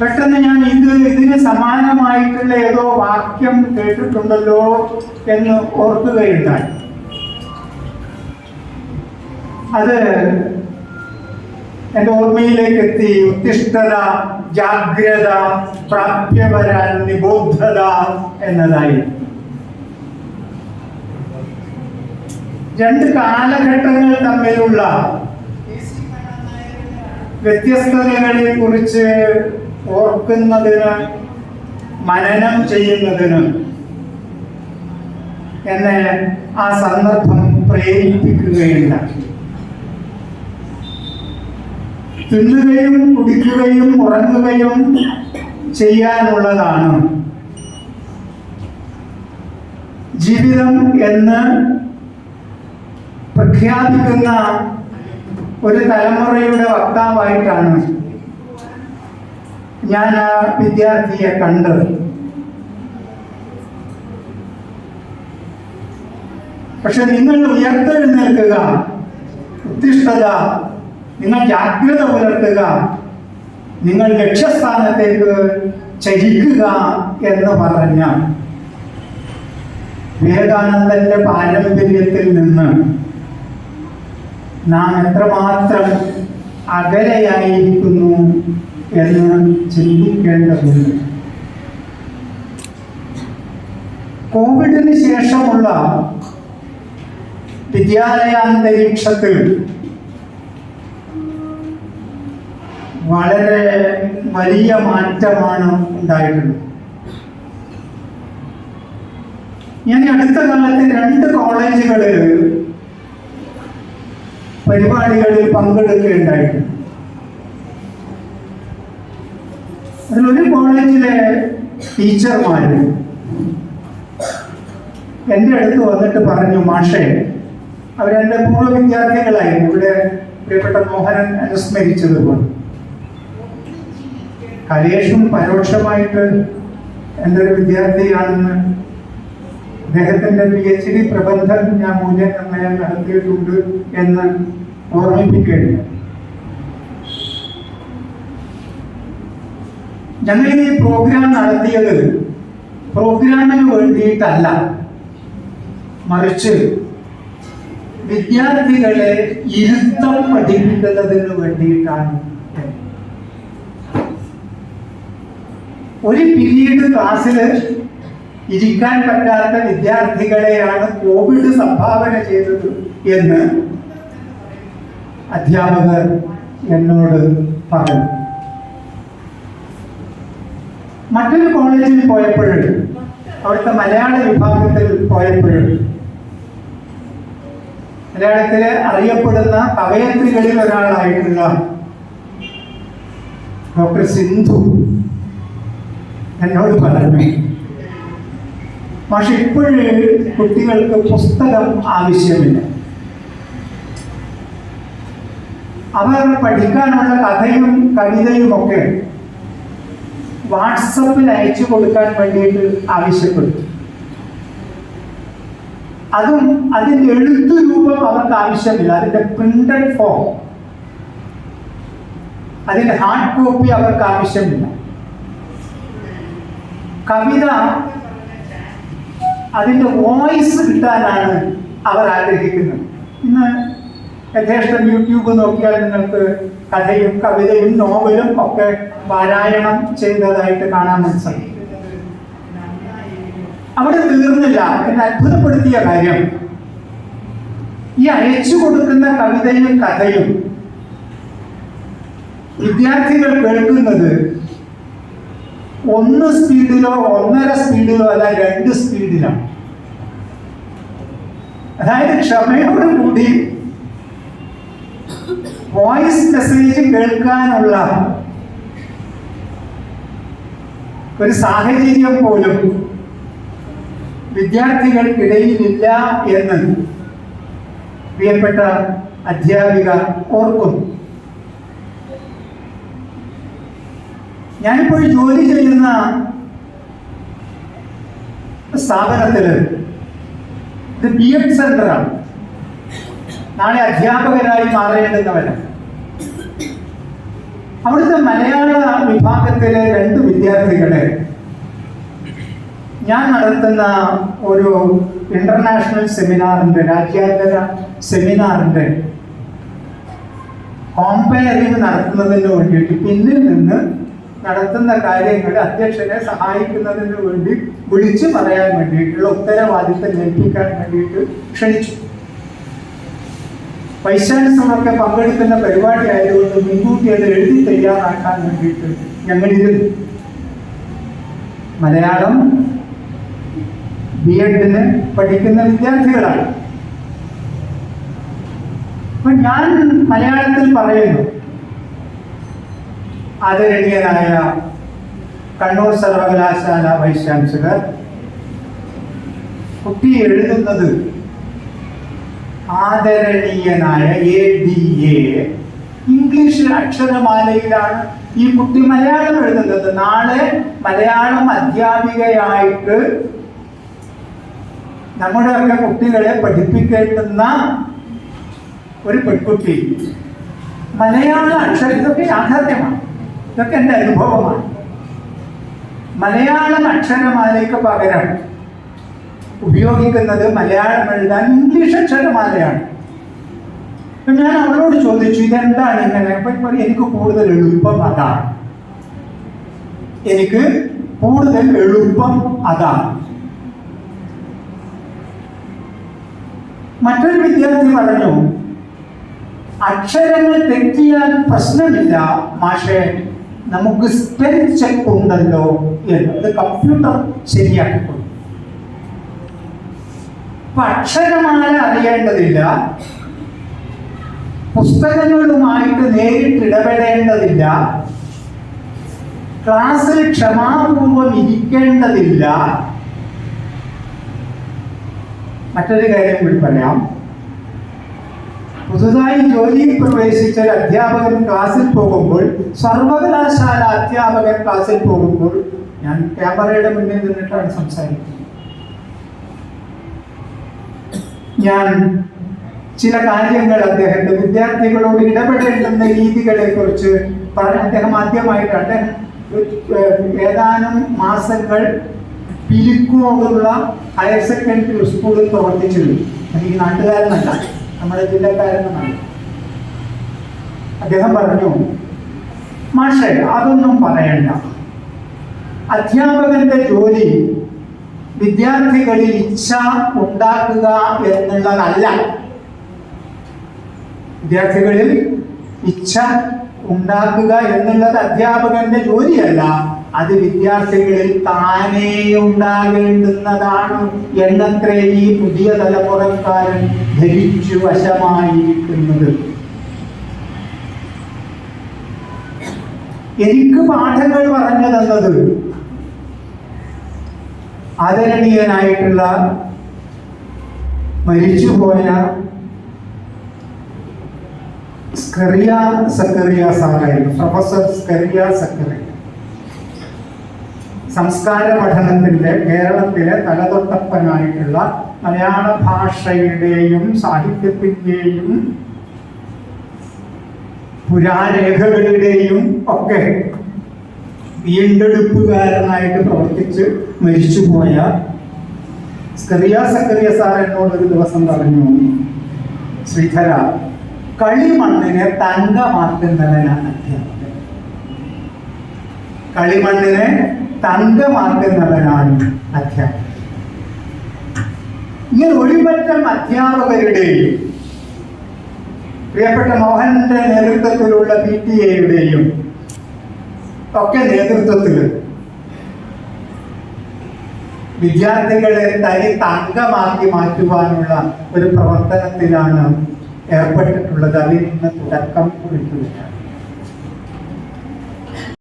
പെട്ടെന്ന് ഞാൻ ഇത് ഇതിന് സമാനമായിട്ടുള്ള ഏതോ വാക്യം കേട്ടിട്ടുണ്ടല്ലോ എന്ന് ഓർക്കുകയുണ്ടായി. അത് എന്റെ ഓർമ്മയിലേക്ക് എത്തി. ഉത്തിഷ്ഠത ജാഗ്രത പ്രാപ്യവരാൻ നിബോധത എന്നതായി. രണ്ട് കാലഘട്ടങ്ങൾ തമ്മിലുള്ള വ്യത്യസ്തതകളെ കുറിച്ച് ഓർക്കുന്നതിന് മനനം ചെയ്യുന്നതിന് എന്നെ ആ സന്ദർഭം പ്രേരിപ്പിക്കുകയില്ല. തിന്നുകയും കുടിക്കുകയും ഉറങ്ങുകയും ചെയ്യാനുള്ളതാണ്. ജീവിതം എന്ന് പ്രഖ്യാപിക്കുന്ന ഒരു തലമുറയുടെ വക്താവായിട്ടാണ് ഞാൻ ആ വിദ്യാർത്ഥിയെ കണ്ടത് പക്ഷെ നിങ്ങൾ ഉയർത്തെഴുന്നേൽക്കുക ഉത്തിഷ്ഠത. നിങ്ങൾ ജാഗ്രത പുലർത്തുക. നിങ്ങൾ ലക്ഷ്യസ്ഥാനത്തേക്ക് ചരിക്കുക എന്ന് പറഞ്ഞ വിവേകാനന്ദന്റെ പാരമ്പര്യത്തിൽ നിന്ന് നാം എത്രമാത്രം അകലെയായിരിക്കുന്നു എന്ന് ചിന്തിക്കേണ്ടതുണ്ട്. കോവിഡിന് ശേഷമുള്ള വിദ്യാലയാന്തരീക്ഷത്തിൽ വളരെ വലിയ മാറ്റമാണ് ഉണ്ടായിട്ടുള്ളത്. ഞാൻ അടുത്ത കാലത്ത് രണ്ട് കോളേജുകളിൽ പരിപാടികളിൽ പങ്കെടുക്കുകയുണ്ടായിട്ടുണ്ട് അതിലൊരു കോളേജിലെ ടീച്ചർമാർ എന്റെ അടുത്ത് വന്നിട്ട് പറഞ്ഞു മാഷേ അവരെന്റെ പൂർവ വിദ്യാർത്ഥികളായിരുന്നു ഇവിടെ പ്രിയപ്പെട്ട മോഹനൻ അനുസ്മരിച്ചതുപോലെ കലേഷും പരോക്ഷമായിട്ട് എന്റെ ഒരു വിദ്യാർത്ഥിയാണെന്ന് അദ്ദേഹത്തിന്റെ പി എച്ച് ഡി പ്രബന്ധം ഞാൻ മൂല്യനിർണയം നടത്തിയിട്ടുണ്ട് എന്ന് ഓർമ്മിപ്പിക്കുകയുണ്ട് ഞങ്ങൾ ഈ പ്രോഗ്രാം നടത്തിയത് പ്രോഗ്രാമിന് വേണ്ടിയിട്ടല്ല. മറിച്ച് വിദ്യാർത്ഥികളെ ഇരുത്തം പഠിപ്പിക്കുന്നതിന് വേണ്ടിയിട്ടാണ് ഒരു പിരീഡ് ക്ലാസ്സിൽ ഇരിക്കാൻ പറ്റാത്ത വിദ്യാർത്ഥികളെയാണ് കോവിഡ് സംഭാവന ചെയ്തത് എന്ന് അധ്യാപകർ എന്നോട് പറഞ്ഞു. മറ്റൊരു കോളേജിൽ പോയപ്പോൾ അവിടുത്തെ മലയാള വിഭാഗത്തിൽ പോയപ്പോൾ മലയാളത്തിലെ അറിയപ്പെടുന്ന കവയത്രികളിൽ ഒരാളായിട്ടുള്ള ഡോക്ടർ സിന്ധു എന്നോട് പറഞ്ഞു. പക്ഷെ ഇപ്പോഴും കുട്ടികൾക്ക് പുസ്തകം ആവശ്യമില്ല. അവർ പഠിക്കാനുള്ള കഥയും കവിതയും ഒക്കെ വാട്സപ്പിൽ അയച്ചു കൊടുക്കാൻ വേണ്ടിയിട്ട് ആവശ്യപ്പെട്ടു അതും അതിന്റെ എഴുത്തു രൂപം അവർക്ക് ആവശ്യമില്ല. അതിന്റെ പ്രിന്റഡ് ഫോം അതിന്റെ ഹാർഡ് കോപ്പി അവർക്ക് ആവശ്യമില്ല. കവിത അതിന്റെ വോയിസ് കിട്ടാനാണ് അവർ ആഗ്രഹിക്കുന്നത്. ഇന്ന് യഥേഷ്ടം യൂട്യൂബ് നോക്കിയാൽ നിങ്ങൾക്ക് കഥയും കവിതയും നോവലും ഒക്കെ പാരായണം ചെയ്തതായിട്ട് കാണാൻ മനസ്സിലായി. അവിടെ തീർന്നില്ല. എന്നെ അത്ഭുതപ്പെടുത്തിയ കാര്യം. ഈ അയച്ചു കൊടുക്കുന്ന കവിതയും കഥയും വിദ്യാർത്ഥികൾ കേൾക്കുന്നത് ഒന്ന് സ്പീഡിലോ ഒന്നര സ്പീഡിലോ അല്ല രണ്ട് സ്പീഡിലാണ് അതായത് ക്ഷമയോടുകൂടി വോയിസ് മെസ്സേജ് കേൾക്കാനുള്ള ഒരു സാഹചര്യം പോലും വിദ്യാർത്ഥികൾക്കിടയിലില്ല എന്ന് പ്രിയപ്പെട്ട അധ്യാപിക ഓർക്കുന്നു. ഞാനിപ്പോൾ ജോലി ചെയ്യുന്ന സ്ഥാപനത്തിൽ ഇത് ബി എഡ് സെന്ററാണ് നാളെ അധ്യാപകരായി മാറേണ്ടുന്നവരാണ് അവിടുത്തെ മലയാള വിഭാഗത്തിലെ രണ്ട് വിദ്യാർത്ഥികളെ. ഞാൻ നടത്തുന്ന ഒരു ഇന്റർനാഷണൽ സെമിനാറിന്റെ രാജ്യാന്തര സെമിനാറിന്റെ കോമ്പയറിംഗ് നടത്തുന്നതിന് വേണ്ടിയിട്ട് പിന്നിൽ നിന്ന് നടത്തുന്ന കാര്യങ്ങൾ അധ്യക്ഷനെ സഹായിക്കുന്നതിന് വേണ്ടി വിളിച്ചു പറയാൻ വേണ്ടിയിട്ടുള്ള ഉത്തരവാദിത്തം ഏൽപ്പിക്കാൻ വേണ്ടിയിട്ട് ക്ഷണിച്ചു. ചാൻസലറൊക്കെ പങ്കെടുക്കുന്ന പരിപാടി ആയതുകൊണ്ട് മുൻകൂട്ടി അത് എഴുതി തയ്യാറാക്കാൻ വേണ്ടിയിട്ട് ഞങ്ങളിരുന്നു മലയാളം ബി എഡിന് പഠിക്കുന്ന വിദ്യാർത്ഥികളാണ്. അപ്പൊ ഞാൻ മലയാളത്തിൽ പറയുന്നു. ആദരണീയനായ കണ്ണൂർ സർവകലാശാല ചാൻസലർ കുട്ടി എഴുതുന്നത് ആദരണീയനായ എ ഡി എ ഇംഗ്ലീഷ് അക്ഷരമാലയിലാണ് ഈ കുട്ടി മലയാളം എഴുതുന്നത്. നാളെ മലയാളം അധ്യാപികയായിട്ട് നമ്മുടെയൊക്കെ കുട്ടികളെ പഠിപ്പിക്കേണ്ടുന്ന ഒരു പെൺകുട്ടി. മലയാള അക്ഷരം ഇതൊക്കെ യാഥാർത്ഥ്യമാണ്. ഇതൊക്കെ എന്റെ അനുഭവമാണ്. മലയാളം അക്ഷരമാലയ്ക്ക് പകരം ഉപയോഗിക്കുന്നത് മലയാളം എഴുതാൻ ഇംഗ്ലീഷ് അക്ഷരമാലയാണ്. ഞാൻ അവളോട് ചോദിച്ചു ഇതെന്താണ് ഇങ്ങനെ? അപ്പൊ എനിക്ക് കൂടുതൽ എളുപ്പം അതാണ്. എനിക്ക് കൂടുതൽ എളുപ്പം അതാണ്. മറ്റൊരു വിദ്യാർത്ഥി പറഞ്ഞു അക്ഷരങ്ങൾ തെറ്റിയാൽ പ്രശ്നമില്ല മാഷേ നമുക്ക് സ്പെൽ ചെക്ക് ഉണ്ടല്ലോ എന്ന്. അത് കമ്പ്യൂട്ടർ ശരിയാക്കിക്കൊള്ളു അപ്പൊ അക്ഷരമാല അറിയേണ്ടതില്ല. പുസ്തകങ്ങളുമായിട്ട് നേരിട്ട് ഇടപെടേണ്ടതില്ല. ക്ലാസ്സിൽ ക്ഷമാപൂർവം ഇരിക്കേണ്ടതില്ല. മറ്റൊരു കാര്യം കൂടി പറയാം. പുതുതായി ജോലിയിൽ പ്രവേശിച്ച ഒരു അധ്യാപകൻ ക്ലാസ്സിൽ പോകുമ്പോൾ സർവകലാശാല അധ്യാപകൻ ക്ലാസ്സിൽ പോകുമ്പോൾ ഞാൻ ക്യാമറയുടെ മുന്നിൽ നിന്നിട്ടാണ് സംസാരിക്കുന്നത്. ഞാൻ ചില കാര്യങ്ങൾ അദ്ദേഹത്തെ വിദ്യാർത്ഥികളോട് ഇടപെടേണ്ടുന്ന രീതികളെ കുറിച്ച് പറഞ്ഞ അദ്ദേഹം ആദ്യമായിട്ട് അദ്ദേഹം ഏതാനും മാസങ്ങൾ പിലിക്കോടുള്ള ഹയർ സെക്കൻഡറി സ്കൂളിൽ പ്രവർത്തിച്ചിരുന്നു. ഈ നാട്ടുകാരനല്ല നമ്മുടെ ജില്ലക്കാരനാണ് അദ്ദേഹം പറഞ്ഞു മാഷെ അതൊന്നും പറയണ്ട. അധ്യാപകന്റെ ജോലി വിദ്യാർത്ഥികളിൽ ഇച്ഛ ഉണ്ടാക്കുക എന്നുള്ളതല്ല. വിദ്യാർത്ഥികളിൽ ഇച്ഛ ഉണ്ടാക്കുക എന്നുള്ളത് അധ്യാപകന്റെ ജോലിയല്ല. അത് വിദ്യാർത്ഥികളിൽ താനേ ഉണ്ടാകേണ്ടുന്നതാണ് എന്നത്രേ ഈ പുതിയ തലമുറക്കാരൻ ധരിച്ചു വശമായിരിക്കുന്നത്. എനിക്ക് പാഠങ്ങൾ പറഞ്ഞു തന്നത് ആദരണീയനായിട്ടുള്ള മരിച്ചുപോയ സ്കറിയ സക്കറിയ സാറായിരുന്നു. പ്രൊഫസർ സ്കറിയ സക്കറിയ. സംസ്കാര പഠനത്തിന്റെ കേരളത്തിലെ തലതൊട്ടപ്പനായിട്ടുള്ള മലയാള ഭാഷയുടെയും സാഹിത്യത്തിന്റെയും പുരാരേഖകളുടെയും ഒക്കെ വീണ്ടെടുപ്പുകാരനായിട്ട് പ്രവർത്തിച്ച് മരിച്ചുപോയ സ്കറിയ സക്കറിയ സാർ എന്നോട് ഒരു ദിവസം പറഞ്ഞു ശ്രീധര കളിമണ്ണിനെ തങ്കമാക്കുന്നവനാണ് അധ്യാപകൻ. കളിമണ്ണിനെ തങ്കമാക്കുന്നവനാണ് അധ്യാപകൻ. ഇങ്ങനെ ഒരുപറ്റം അധ്യാപകരുടെയും പ്രിയപ്പെട്ട മോഹന്റെ നേതൃത്വത്തിലുള്ള പി ടി എയുടെയും ഒക്കെ നേതൃത്വത്തിൽ വിദ്യാർത്ഥികളെ തനി തങ്കമാക്കി മാറ്റുവാനുള്ള ഒരു പ്രവർത്തനത്തിലാണ് ഏർപ്പെട്ടിട്ടുള്ളത്. അതിൽ നിന്ന് തുടക്കം കുറിക്കുകയാണ്.